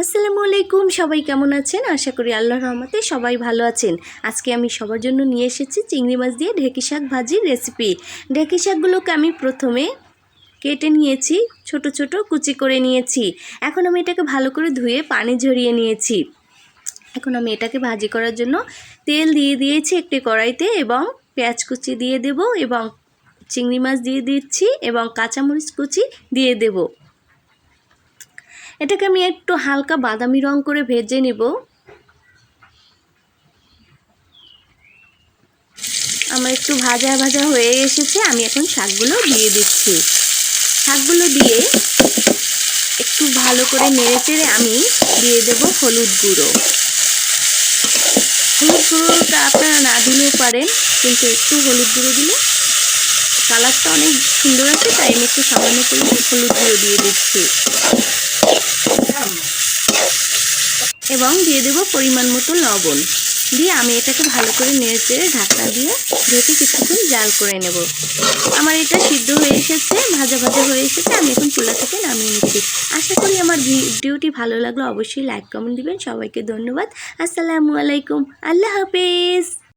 আসসালামু আলাইকুম, সবাই কেমন আছেন? আশা করি আল্লাহর রহমতে সবাই ভালো আছেন। আজকে আমি সবার জন্য নিয়ে এসেছি চিংড়ি মাছ দিয়ে ঢেঁকি শাক ভাজির রেসিপি ঢেঁকি শাকগুলোকে আমি প্রথমে কেটে নিয়েছি, ছোট ছোট কুচি করে নিয়েছি। এখন আমি এটাকে ভালো করে ধুয়ে পানি ঝরিয়ে নিয়েছি। এখন আমি এটাকে ভাজি করার জন্য তেল দিয়ে দিয়েছি একটি কড়াইতে এবং পেঁয়াজ কুচি দিয়ে দেব এবং চিংড়ি মাছ দিয়ে দিচ্ছি এবং কাঁচামরিচ কুচি দিয়ে দেবো। এটাকে আমি একটু হালকা বাদামি রং করে ভেজে নেব। আমার একটু ভাজা ভাজা হয়ে এসেছে, আমি এখন শাকগুলো দিয়ে দিচ্ছি। শাকগুলো দিয়ে একটু ভালো করে নেড়ে চেড়ে আমি দিয়ে দেব হলুদ গুঁড়ো। হলুদ গুঁড়োটা আপনারা না দিলেও পারেন, কিন্তু একটু হলুদ গুঁড়ো দিলে কালারটা অনেক সুন্দর আছে, তাই আমি একটু সামান্য পরিমাণ হলুদ গুঁড়ো দিয়ে দিচ্ছি। এবং দিয়ে দেবো পরিমাণ মতো লবণ। দিয়ে আমি এটাকে ভালো করে নেড়ে ঢাকনা দিয়ে ঢেকে কিছুক্ষণ জাল করে নেব। আমার এটা সিদ্ধ হয়ে এসেছে, ভাজা ভাজা হয়ে এসেছে, আমি এখন চুলা থেকে নামিয়ে নিচ্ছি। আশা করি আমার ভিডিওটি ভালো লাগল, অবশ্যই লাইক, কমেন্ট দিবেন। সবাইকে ধন্যবাদ। আসসালামু আলাইকুম। আল্লাহ হাফেজ।